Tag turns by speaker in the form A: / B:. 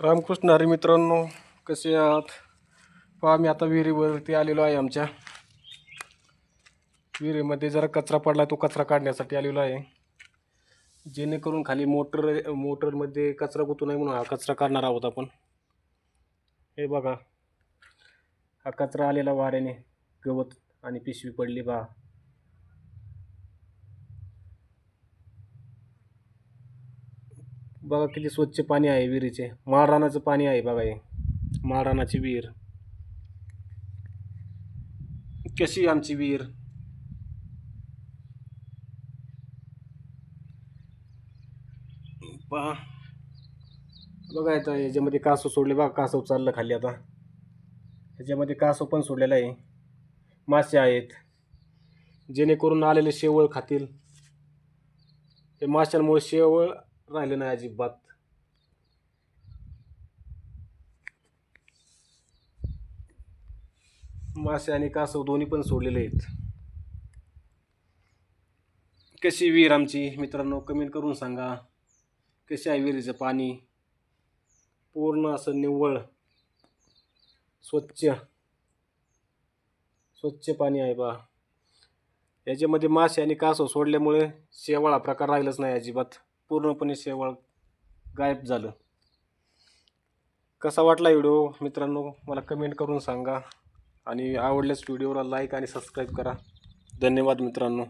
A: रामकृष्ण हरी मित्रांनो कसे आहात? पहा मी आता विहिरीवरती आलेलो आहे आमच्या. विहिरीमध्ये जरा कचरा पडला तो कचरा काढण्यासाठी आलेलो आहे. जेणेकरून खाली मोटर मोटरमध्ये कचरा गुतू नये म्हणून हा कचरा काढणार आहोत आपण. हे बघा हा कचरा आलेला वाऱ्याने गवत आणि पिशवी पडली बा बघा किती स्वच्छ पाणी आहे विहिरीचे. माळरानाचं पाणी आहे बघा हे. माळरानाची विहीर. कशी आमची विहीर? पहा. बघा आता याच्यामध्ये कासव सोडले. बघा कासव चाललं खाली आता. ह्याच्यामध्ये कासव पण सोडलेला आहे. मासे आहेत. जेणेकरून आलेले शेवळ खातील. हे माशांमुळे शेवळ राहिले नाही अजिबात. मासे आणि कासव दोन्ही पण सोडलेले आहेत. कशी विहीर आमची? मित्रांनो कमेंट करून सांगा. कशी आहे विहिरीचं पाणी? पूर्ण असं निव्वळ स्वच्छ स्वच्छ पाणी आहे बा. याच्यामध्ये मासे आणि कासव सोडल्यामुळे शेवाळा प्रकार राहिलाच नाही अजिबात. पूर्णपणे शेवाळ गायब झालं. कसा वाटला व्हिडिओ? मित्रांनो मला कमेंट करून सांगा. आणि आवडल्यास व्हिडिओला लाईक आणि सबस्क्राईब करा. धन्यवाद मित्रांनो.